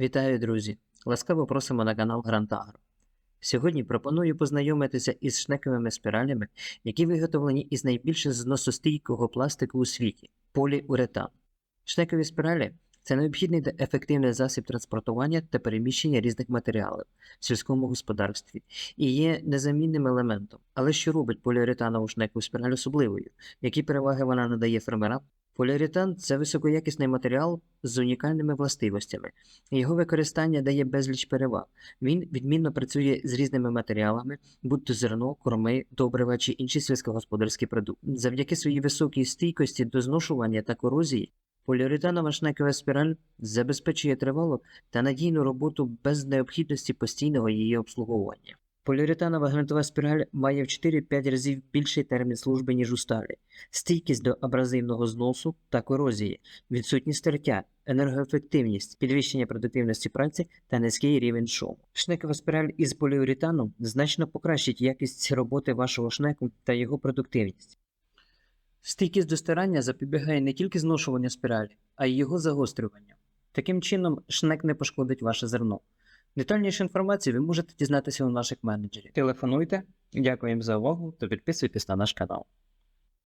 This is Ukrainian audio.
Вітаю, друзі! Ласкаво просимо на канал Грант Агро. Сьогодні пропоную познайомитися із шнековими спиралями, які виготовлені із найбільш зносостійкого пластику у світі поліуретан. Шнекові спіралі це необхідний та ефективний засіб транспортування та переміщення різних матеріалів в сільському господарстві і є незамінним елементом. Але що робить поліуретанову шнекову спіраль особливою? Які переваги вона надає фермерам? Поліуретан – це високоякісний матеріал з унікальними властивостями. Його використання дає безліч переваг. Він відмінно працює з різними матеріалами, будь то зерно, корми, добрива чи інші сільськогосподарські продукти. Завдяки своїй високій стійкості до зношування та корозії, поліуретанова шнекова спіраль забезпечує тривалу та надійну роботу без необхідності постійного її обслуговування. Поліуретанова гвинтова спіраль має в 4-5 разів більший термін служби, ніж у сталі, стійкість до абразивного зносу та корозії, відсутність тертя, енергоефективність, підвищення продуктивності праці та низький рівень шуму. Шнекова спіраль із поліуретану значно покращить якість роботи вашого шнеку та його продуктивність. Стійкість до стирання запобігає не тільки зношуванню спіралі, а й його загострюванню. Таким чином, шнек не пошкодить ваше зерно. Детальнішу інформацію ви можете дізнатися у наших менеджерів. Телефонуйте, дякуємо за увагу та підписуйтесь на наш канал.